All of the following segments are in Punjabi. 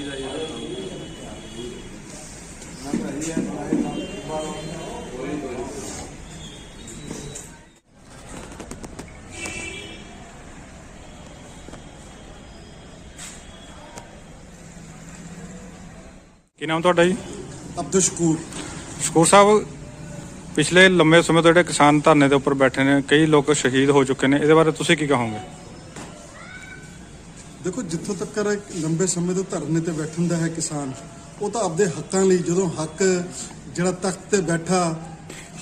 ਦਾ ਜਿਹੜਾ ਕੀ ਨਾਮ ਤੁਹਾਡਾ ਜੀ? ਅਬਦੁਲ ਸ਼ਕੂਰ। ਸ਼ਕੂਰ ਸਾਹਿਬ ਪਿਛਲੇ ਲੰਮੇ ਸਮੇਂ ਤੋਂ ਜਿਹੜੇ ਕਿਸਾਨ ਧਰਨੇ ਦੇ ਉੱਪਰ ਬੈਠੇ ਨੇ ਕਈ ਲੋਕ ਸ਼ਹੀਦ ਹੋ ਚੁੱਕੇ ਨੇ ਇਹਦੇ ਬਾਰੇ ਤੁਸੀਂ ਕੀ ਕਹੋਗੇ? ਦੇਖੋ, ਜਿੱਥੋਂ ਤੱਕ ਲੰਬੇ ਸਮੇਂ ਤੋਂ ਧਰਨੇ ਤੇ ਬੈਠਣ ਦਾ ਹੈ ਕਿਸਾਨ, ਉਹ ਤਾਂ ਆਪਦੇ ਹੱਕਾਂ ਲਈ ਜਦੋਂ ਹੱਕ, ਜਿਹੜਾ ਤਖਤ ਤੇ ਬੈਠਾ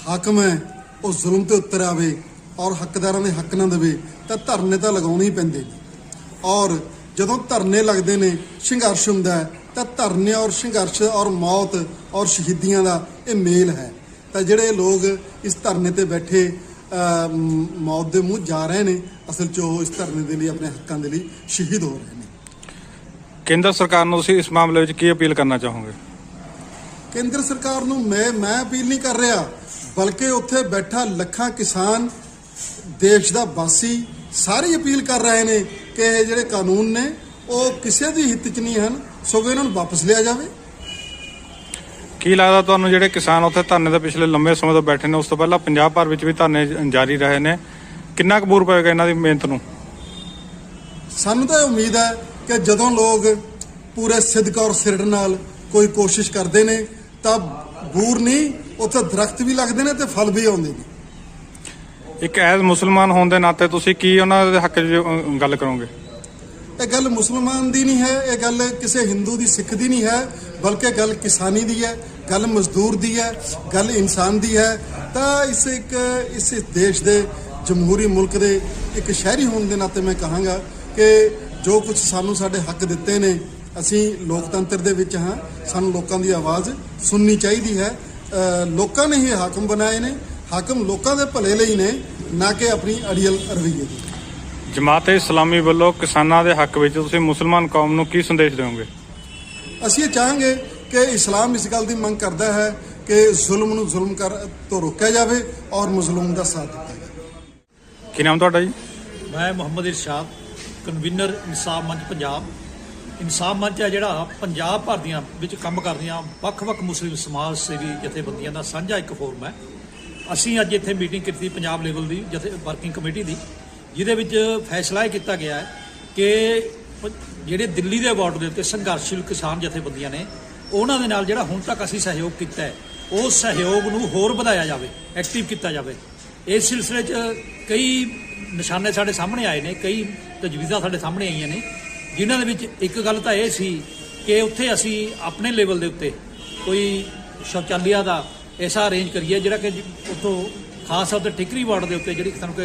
ਹਾਕਮ ਹੈ, ਉਹ ਜ਼ੁਲਮ ਤੇ ਉੱਤਰ ਆਵੇ ਔਰ ਹੱਕਦਾਰਾਂ ਦੇ ਹੱਕ ਨਾ ਦੇਵੇ, ਤਾਂ ਧਰਨੇ ਤਾਂ ਲਗਾਉਣੇ ਹੀ ਪੈਂਦੇ ਔਰ ਜਦੋਂ ਧਰਨੇ ਲੱਗਦੇ ਨੇ, ਸੰਘਰਸ਼ ਹੁੰਦਾ ਹੈ, ਤਾਂ ਧਰਨੇ ਔਰ ਸੰਘਰਸ਼ ਔਰ ਮੌਤ ਔਰ ਸ਼ਹੀਦੀਆਂ ਦਾ ਇਹ ਮੇਲ ਹੈ। ਤਾਂ ਜਿਹੜੇ ਲੋਕ ਇਸ ਧਰਨੇ ਤੇ ਬੈਠੇ ਮੌਤ ਦੇ ਮੂੰਹ ਜਾ ਰਹੇ ਨੇ। ਅਸਲ 'ਚ ਉਹ ਇਸ ਧਰਨੇ ਦੇ ਲਈ ਆਪਣੇ ਹੱਕਾਂ ਦੇ ਲਈ ਸ਼ਹੀਦ ਹੋ ਰਹੇ ਨੇ। ਕੇਂਦਰ ਸਰਕਾਰ ਨੂੰ ਤੁਸੀਂ ਇਸ ਮਾਮਲੇ ਵਿੱਚ ਕੀ ਅਪੀਲ ਕਰਨਾ ਚਾਹੋਗੇ? ਕੇਂਦਰ ਸਰਕਾਰ ਨੂੰ ਮੈਂ ਮੈਂ ਅਪੀਲ ਨਹੀਂ ਕਰ ਰਿਹਾ ਬਲਕਿ ਉੱਥੇ ਬੈਠਾ ਲੱਖਾਂ ਕਿਸਾਨ ਦੇਸ਼ ਦਾ ਵਾਸੀ ਸਾਰੇ ਅਪੀਲ ਕਰ ਰਹੇ ਨੇ ਕਿ ਇਹ ਜਿਹੜੇ ਕਾਨੂੰਨ ਨੇ ਉਹ ਕਿਸੇ ਦੀ ਹਿੱਤ 'ਚ ਨਹੀਂ ਹਨ ਸਗੋਂ ਇਹਨਾਂ ਨੂੰ ਵਾਪਸ ਲਿਆ ਜਾਵੇ। ਕੀ ਲੱਗਦਾ ਤੁਹਾਨੂੰ ਜਿਹੜੇ ਕਿਸਾਨ ਉੱਥੇ ਧਰਨੇ ਤੇ ਪਿਛਲੇ ਲੰਮੇ ਸਮੇਂ ਤੋਂ ਬੈਠੇ ਨੇ ਉਸ ਤੋਂ ਪਹਿਲਾਂ ਪੰਜਾਬ ਭਰ ਵਿੱਚ ਵੀ ਧਰਨੇ ਜਾਰੀ ਰਹੇ ਨੇ? ਕਿੰਨਾ ਕਬੂਰ ਪਏਗਾ ਇਹਨਾਂ ਦੀ ਮਿਹਨਤ ਨੂੰ? ਸਾਨੂੰ ਤਾਂ ਉਮੀਦ ਹੈ ਕਿ ਜਦੋਂ ਲੋਕ ਪੂਰੇ ਸਿਦਕ ਔਰ ਸਿਰੜ ਨਾਲ ਕੋਈ ਕੋਸ਼ਿਸ਼ ਕਰਦੇ ਨੇ ਤਾਂ ਬੂਰ ਨਹੀਂ ਉੱਥੇ ਦਰਖਤ ਵੀ ਲੱਗਦੇ ਨੇ ਤੇ ਫਲ ਵੀ ਆਉਂਦੇ ਨੇ। ਇੱਕ ਐਜ਼ ਮੁਸਲਮਾਨ ਹੋਣ ਦੇ ਨਾਤੇ ਤੁਸੀਂ ਕੀ ਉਹਨਾਂ ਦੇ ਹੱਕ 'ਚ ਗੱਲ ਕਰੋਗੇ? ਇਹ ਗੱਲ ਮੁਸਲਮਾਨ ਦੀ ਨਹੀਂ ਹੈ, ਇਹ ਗੱਲ ਕਿਸੇ ਹਿੰਦੂ ਦੀ, ਸਿੱਖ ਦੀ ਨਹੀਂ ਹੈ, ਬਲਕਿ ਗੱਲ ਕਿਸਾਨੀ ਦੀ ਹੈ, ਗੱਲ ਮਜ਼ਦੂਰ ਦੀ ਹੈ, ਗੱਲ ਇਨਸਾਨ ਦੀ ਹੈ। ਤਾਂ ਇਸ ਇੱਕ, ਇਸ ਦੇਸ਼ ਦੇ ਜਮਹੂਰੀ ਮੁਲਕ ਦੇ ਇੱਕ ਸ਼ਹਿਰੀ ਹੋਣ ਦੇ ਨਾਤੇ ਮੈਂ ਕਹਾਂਗਾ ਕਿ ਜੋ ਕੁਝ ਸਾਨੂੰ ਸਾਡੇ ਹੱਕ ਦਿੱਤੇ ਨੇ, ਅਸੀਂ ਲੋਕਤੰਤਰ ਦੇ ਵਿੱਚ ਹਾਂ, ਸਾਨੂੰ ਲੋਕਾਂ ਦੀ ਆਵਾਜ਼ ਸੁਣਨੀ ਚਾਹੀਦੀ ਹੈ। ਲੋਕਾਂ ਨੇ ਹੀ ਹਾਕਮ ਬਣਾਏ ਨੇ, ਹਾਕਮ ਲੋਕਾਂ ਦੇ ਭਲੇ ਲਈ ਨੇ, ਨਾ ਕਿ ਆਪਣੀ ਅੜੀਅਲ ਰਵਈਏ ਦੀ। ਜਮਾਤ-ਏ ਇਸਲਾਮੀ ਵੱਲੋਂ ਕਿਸਾਨਾਂ ਦੇ ਹੱਕ ਵਿੱਚ ਤੁਸੀਂ ਮੁਸਲਮਾਨ ਕੌਮ ਨੂੰ ਕੀ ਸੰਦੇਸ਼ ਦਿਓਗੇ ਅਸੀਂ ਇਹ ਚਾਹਾਂਗੇ ਕਿ ਇਸਲਾਮ ਇਸ ਗੱਲ ਦੀ ਮੰਗ ਕਰਦਾ ਹੈ ਕਿ ਜ਼ੁਲਮ ਨੂੰ ਜ਼ੁਲਮ ਕਰ ਤੋਂ ਰੋਕਿਆ ਜਾਵੇ ਔਰ ਮਜ਼ਲੂਮ ਦਾ ਸਾਥ ਦਿੱਤਾ ਜਾਵੇ। ਕੀ ਨਾਮ ਤੁਹਾਡਾ ਜੀ? ਮੈਂ ਮੁਹੰਮਦ ਇਰਸ਼ਾਦ ਕਨਵੀਨਰ ਇਨਸਾਫ ਮੰਚ ਪੰਜਾਬ। ਇਨਸਾਫ ਮੰਚ ਹੈ ਜਿਹੜਾ ਪੰਜਾਬ ਭਰ ਦੀਆਂ ਵਿੱਚ ਕੰਮ ਕਰਦੀਆਂ ਵੱਖ-ਵੱਖ ਮੁਸਲਿਮ ਸਮਾਜ ਸੇਵੀ ਜਥੇਬੰਦੀਆਂ ਦਾ ਸਾਂਝਾ ਇੱਕ ਫੋਰਮ ਹੈ। ਅਸੀਂ ਅੱਜ ਇੱਥੇ ਮੀਟਿੰਗ ਕੀਤੀ ਪੰਜਾਬ ਲੈਵਲ ਦੀ ਜਥੇ ਵਰਕਿੰਗ ਕਮੇਟੀ ਦੀ। ਜਿਹਦੇ ਵਿੱਚ ਫੈਸਲਾ ਇਹ ਕੀਤਾ ਗਿਆ ਹੈ ਕਿ ਜਿਹੜੇ ਦਿੱਲੀ ਦੇ ਬਾਰਡਰ ਦੇ ਉੱਤੇ ਸੰਘਰਸ਼ੀਲ ਕਿਸਾਨ ਜਥੇਬੰਦੀਆਂ ਨੇ, ਉਹਨਾਂ ਦੇ ਨਾਲ ਜਿਹੜਾ ਹੁਣ ਤੱਕ ਅਸੀਂ ਸਹਿਯੋਗ ਕੀਤਾ ਹੈ, ਉਹ ਸਹਿਯੋਗ ਨੂੰ ਹੋਰ ਵਧਾਇਆ ਜਾਵੇ ਐਕਟਿਵ ਕੀਤਾ ਜਾਵੇ। ਇਸ ਸਿਲਸਿਲੇ 'ਚ ਕਈ ਨਿਸ਼ਾਨੇ ਸਾਡੇ ਸਾਹਮਣੇ ਆਏ ਨੇ, ਕਈ ਤਜਵੀਜ਼ਾਂ ਸਾਡੇ ਸਾਹਮਣੇ ਆਈਆਂ ਨੇ, ਜਿਨ੍ਹਾਂ ਦੇ ਵਿੱਚ ਇੱਕ ਗੱਲ ਤਾਂ ਇਹ ਸੀ ਕਿ ਉੱਥੇ ਅਸੀਂ ਆਪਣੇ ਲੈਵਲ ਦੇ ਉੱਤੇ ਕੋਈ ਸ਼ੌਚਾਲਿਆ ਦਾ ਐਸਾ ਅਰੇਂਜ ਕਰੀਏ ਜਿਹੜਾ ਕਿ ਉੱਥੋਂ ਖਾਸ ਤੌਰ ਤੇ ਟਿਕਰੀ ਵਾਰਡ ਦੇ ਉੱਤੇ ਜਿਹੜੀ ਸਾਨੂੰ ਕਿ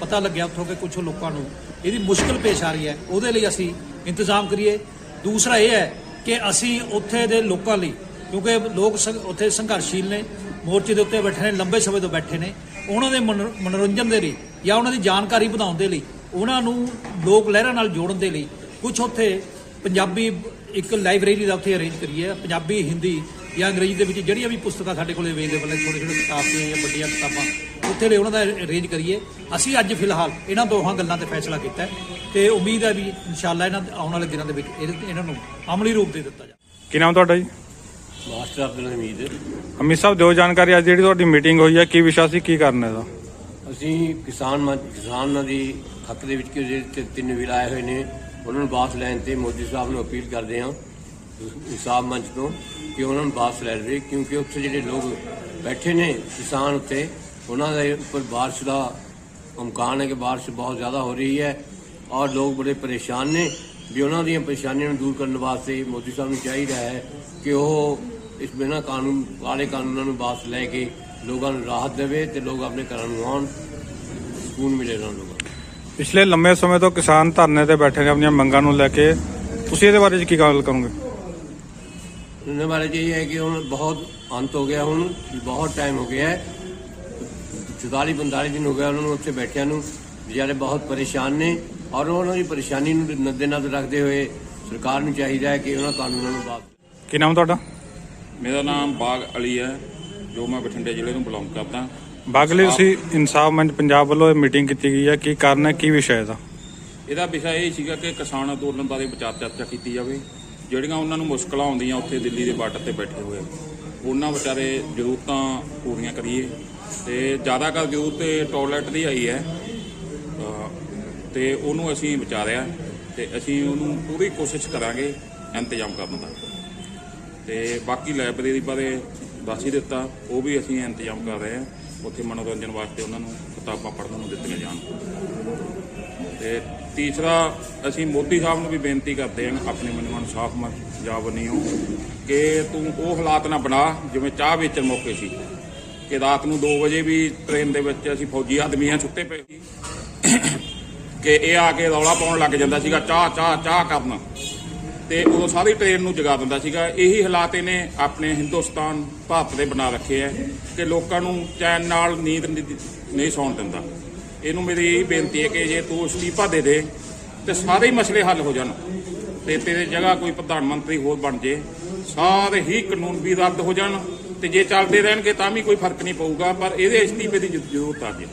ਪਤਾ ਲੱਗਿਆ ਉੱਥੋਂ ਕਿ ਕੁਝ ਲੋਕਾਂ ਨੂੰ, ਇਹਦੀ ਮੁਸ਼ਕਲ ਪੇਸ਼ ਆ ਰਹੀ ਹੈ। ਉਹਦੇ ਲਈ ਅਸੀਂ ਇੰਤਜ਼ਾਮ ਕਰੀਏ। ਦੂਸਰਾ ਇਹ ਹੈ ਕਿ ਅਸੀਂ ਉੱਥੇ ਦੇ ਲੋਕਾਂ ਲਈ, ਕਿਉਂਕਿ ਲੋਕ ਸੰਘ- ਉੱਥੇ ਸੰਘਰਸ਼ੀਲ ਨੇ, ਮੋਰਚੇ ਦੇ ਉੱਤੇ ਬੈਠੇ ਨੇ, ਲੰਬੇ ਸਮੇਂ ਤੋਂ ਬੈਠੇ ਨੇ। ਉਹਨਾਂ ਦੇ ਮਨੋ- ਮਨੋਰੰਜਨ ਦੇ ਲਈ ਜਾਂ ਉਹਨਾਂ ਦੀ ਜਾਣਕਾਰੀ ਵਧਾਉਣ ਦੇ ਲਈ, ਉਹਨਾਂ ਨੂੰ ਲੋਕ ਲਹਿਰਾਂ ਨਾਲ ਜੋੜਨ ਦੇ ਲਈ ਕੁਝ ਉੱਥੇ ਪੰਜਾਬੀ ਇੱਕ ਲਾਇਬ੍ਰੇਰੀ ਦਾ ਉੱਥੇ ਅਰੇਂਜ ਕਰੀਏ। ਪੰਜਾਬੀ, ਹਿੰਦੀ ਜਾਂ ਅੰਗਰੇਜ਼ੀ ਦੇ ਵਿੱਚ ਜਿਹੜੀਆਂ ਵੀ ਪੁਸਤਕਾਂ ਸਾਡੇ ਕੋਲੇ ਅਵੇਲੇਬਲ ਨੇ ਛੋਟੇ ਛੋਟੇ ਕਿਤਾਬ ਦੀਆਂ ਜਾਂ ਵੱਡੀਆਂ ਕਿਤਾਬਾਂ ਉੱਥੇ ਲਈ ਉਹਨਾਂ ਦਾ ਅਰੇਂਜ ਕਰੀਏ। ਅਸੀਂ ਅੱਜ ਫਿਲਹਾਲ ਇਹਨਾਂ ਦੋਹਾਂ ਗੱਲਾਂ ਤੇ ਫੈਸਲਾ ਕੀਤਾ ਹੈ ਤੇ ਉਮੀਦ ਹੈ ਵੀ ਇਨਸ਼ਾਅੱਲਾ ਇਹਨਾਂ ਆਉਣ ਵਾਲੇ ਦਿਨਾਂ ਦੇ ਵਿੱਚ ਇਹਦੇ- ਇਹਨਾਂ ਨੂੰ ਅਮਲੀ ਰੂਪ ਦੇ ਦਿੱਤਾ ਜਾਵੇ। ਕੀ ਨਾਮ ਤੁਹਾਡਾ ਜੀ? ਮਾਸਟਰ ਅਬਦੁਲ ਹਮੀਦ। ਅਮਿਤ ਸਾਹਿਬ ਦਿਓ ਜਾਣਕਾਰੀ ਅੱਜ ਜਿਹੜੀ ਤੁਹਾਡੀ ਮੀਟਿੰਗ ਹੋਈ ਹੈ ਕੀ ਵਿਸ਼ਾ ਸੀ ਕੀ ਕਰਨਾ ਇਹਦਾ? ਅਸੀਂ ਕਿਸਾਨ ਮੰਚ ਕਿਸਾਨਾਂ ਦੀ ਹੱਕ ਦੇ ਵਿੱਚ ਜਿਹੜੇ ਤਿੰਨ ਵਿਲ ਆਏ ਹੋਏ ਨੇ। ਉਹਨਾਂ ਨੂੰ ਬਾਸ ਲੈਣ ਤੇ ਮੋਦੀ ਸਾਹਿਬ ਨੂੰ ਅਪੀਲ ਕਰਦੇ ਹਾਂ ਇਨਸਾਫ ਮੰਚ ਤੋਂ। ਕਿ ਉਹਨਾਂ ਨੂੰ ਵਾਪਸ ਲੈ ਲਵੇ ਕਿਉਂਕਿ ਉੱਥੇ ਜਿਹੜੇ ਲੋਕ ਬੈਠੇ ਨੇ ਕਿਸਾਨ ਉੱਤੇ ਉਹਨਾਂ ਦੇ ਉੱਪਰ ਬਾਰਿਸ਼ ਦਾ ਇਮਕਾਨ ਹੈ ਕਿ ਬਾਰਿਸ਼ ਬਹੁਤ ਜ਼ਿਆਦਾ ਹੋ ਰਹੀ ਹੈ ਔਰ ਲੋਕ ਬੜੇ ਪਰੇਸ਼ਾਨ ਨੇ ਵੀ ਉਹਨਾਂ ਦੀਆਂ ਪਰੇਸ਼ਾਨੀਆਂ ਨੂੰ ਦੂਰ ਕਰਨ ਵਾਸਤੇ ਮੋਦੀ ਸਾਹਿਬ ਨੂੰ ਚਾਹੀਦਾ ਹੈ ਕਿ ਉਹ ਇਸ ਬਿਨਾਂ ਕਾਨੂੰਨ, ਕਾਲੇ ਕਾਨੂੰਨਾਂ ਨੂੰ ਵਾਪਸ ਲੈ ਕੇ ਲੋਕਾਂ ਨੂੰ ਰਾਹਤ ਦੇਵੇ ਤੇ ਲੋਕ ਆਪਣੇ ਘਰਾਂ ਨੂੰ ਆਉਣ, ਸਕੂਨ ਮਿਲੇ ਉਹਨਾਂ ਨੂੰ। ਪਿਛਲੇ ਲੰਮੇ ਸਮੇਂ ਤੋਂ ਕਿਸਾਨ ਧਰਨੇ ਤੇ ਬੈਠੇ ਨੇ, ਆਪਣੀਆਂ ਮੰਗਾਂ ਨੂੰ ਲੈ ਕੇ। ਤੁਸੀਂ ਇਹਦੇ ਬਾਰੇ 'ਚ ਕੀ ਗੱਲ ਕਰੋਗੇ? ਉਹਨਾਂ ਬਾਰੇ 'ਚ ਇਹ ਹੈ ਕਿ ਹੁਣ ਬਹੁਤ ਅੰਤ ਹੋ ਗਿਆ ਹੁਣ ਬਹੁਤ ਟਾਈਮ ਹੋ ਗਿਆ ਹੈ। 44 45 ਦਿਨ ਹੋ ਗਿਆ ਉਹਨਾਂ ਨੂੰ ਉੱਥੇ ਬੈਠਿਆਂ ਨੂੰ। ਵਿਚਾਰੇ ਬਹੁਤ ਪਰੇਸ਼ਾਨ ਨੇ ਔਰ ਉਹਨਾਂ ਦੀ ਪਰੇਸ਼ਾਨੀ ਨੂੰ ਨਜ਼ਰ ਰੱਖਦੇ ਹੋਏ ਸਰਕਾਰ ਨੂੰ ਚਾਹੀਦਾ ਹੈ ਕਿ ਉਹਨਾਂ ਕਾਨੂੰਨਾਂ ਨੂੰ ਵਾਪਸ ਕੀ ਨਾਮ ਤੁਹਾਡਾ? ਮੇਰਾ ਨਾਮ ਬਾਗ ਅਲੀ ਹੈ ਜੋ ਮੈਂ ਬਠਿੰਡੇ ਜ਼ਿਲ੍ਹੇ ਨੂੰ ਬਿਲੋਂਗ ਕਰਦਾ। ਬਾਗਲੇ ਸੀ ਇਨਸਾਫ ਮੰਚ ਪੰਜਾਬ ਵੱਲੋਂ ਇਹ ਮੀਟਿੰਗ ਕੀਤੀ ਗਈ ਹੈ। ਕੀ ਕਾਰਨ ਹੈ? ਕੀ ਵਿਸ਼ਾ ਹੈ ਇਹਦਾ? ਇਹਦਾ ਵਿਸ਼ਾ ਇਹ ਸੀਗਾ ਕਿ ਕਿਸਾਨ ਅੰਦੋਲਨ ਬਾਰੇ ਵਿਚਾਰ ਚਰਚਾ ਕੀਤੀ ਜਾਵੇ। ਜਿਹੜੀਆਂ ਉਹਨਾਂ ਨੂੰ ਮੁਸ਼ਕਲਾਂ ਆਉਂਦੀਆਂ ਉੱਥੇ ਦਿੱਲੀ ਦੇ ਬਾਰਡਰ ਤੇ ਬੈਠੇ ਹੋਏ, ਉਹਨਾਂ ਵਿਚਾਰੇ ਜ਼ਰੂਰਤਾਂ ਪੂਰੀਆਂ ਕਰੀਏ। ਤੇ ਜ਼ਿਆਦਾਤਰ ਜ਼ਰੂਰਤ ਤੇ ਟਾਇਲਟ ਦੀ ਆਈ ਹੈ। ਅਹ ਤੇ ਉਹਨੂੰ ਅਸੀਂ ਵਿਚਾਰਿਆ ਤੇ ਅਸੀਂ ਉਹਨੂੰ ਪੂਰੀ ਕੋਸ਼ਿਸ਼ ਕਰਾਂਗੇ ਇੰਤਜ਼ਾਮ ਕਰਨ ਦਾ। ਤੇ ਬਾਕੀ ਲਾਇਬ੍ਰੇਰੀ ਬਾਰੇ ਦੱਸ ਹੀ ਦਿੱਤਾ, ਉਹ ਵੀ ਅਸੀਂ ਇੰਤਜ਼ਾਮ ਕਰ ਰਹੇ ਹਾਂ। ਉੱਥੇ ਮਨੋਰੰਜਨ ਵਾਸਤੇ ਉਹਨਾਂ ਨੂੰ ਕਿਤਾਬਾਂ ਪੜ੍ਹਨ ਨੂੰ ਦਿੱਤੀਆਂ ਜਾਣ। ਤੇ ਤੀਸਰਾ, ਅਸੀਂ ਮੋਦੀ ਸਾਹਿਬ ਨੂੰ ਵੀ ਬੇਨਤੀ ਕਰਦੇ ਹਾਂ, ਆਪਣੇ ਮਨਵਾਨ ਸਾਫ਼ ਮਤ ਜਾ ਕਿ ਤੂੰ ਉਹ ਹਾਲਾਤ ਨਾ ਬਣਾ, ਜਿਵੇਂ ਚਾਹ ਵੇਚਣ ਮੌਕੇ ਸੀ, ਕਿ ਰਾਤ ਨੂੰ 2 ਵਜੇ ਵੀ ਟ੍ਰੇਨ ਦੇ ਵਿੱਚ ਅਸੀਂ ਫੌਜੀ ਆਦਮੀਆਂ ਸੁੱਤੇ ਪਏ ਸੀ। ਕਿ ਇਹ ਆ ਕੇ ਰੌਲਾ ਪਾਉਣ ਲੱਗ ਜਾਂਦਾ ਸੀਗਾ, ਚਾਹ ਚਾਹ ਚਾਹ ਕਰਨਾ। ਤੇ ਉਦੋਂ ਸਾਰੀ ਟ੍ਰੇਨ ਨੂੰ ਜਗਾ ਦਿੰਦਾ ਸੀਗਾ। ਇਹੀ ਹਾਲਾਤ ਇਹਨੇ ਆਪਣੇ ਹਿੰਦੁਸਤਾਨ, ਭਾਰਤ ਦੇ ਬਣਾ ਰੱਖੇ ਐ ਕਿ ਲੋਕਾਂ ਨੂੰ ਚੈਨ ਨਾਲ ਨੀਂਦ ਨਹੀਂ ਸੌਣ ਦਿੰਦਾ। ਇਹਨੂੰ ਮੇਰੀ ਇਹ ਬੇਨਤੀ ਹੈ ਕਿ ਜੇ ਤੂੰ ਅਸਤੀਫਾ ਦੇ ਦੇ, ਤੇ ਸਾਰੇ ਹੀ ਮਸਲੇ ਹੱਲ ਹੋ ਜਾਣ ਤੇ ਤੇਰੇ ਜਗ੍ਹਾ ਕੋਈ ਪ੍ਰਧਾਨ ਮੰਤਰੀ ਹੋਰ ਬਣ ਜੇ। ਸਾਰੇ ਹੀ ਕਾਨੂੰਨ ਵੀ ਰੱਦ ਹੋ ਜਾਣ ਤੇ ਜੇ ਚੱਲਦੇ ਰਹਿਣਗੇ ਤਾਂ ਵੀ ਕੋਈ ਫ਼ਰਕ ਨਹੀਂ ਪਊਗਾ, ਪਰ ਇਹਦੇ ਅਸਤੀਫੇ ਦੀ ਜ਼ਰੂਰਤ ਆ ਜੇ।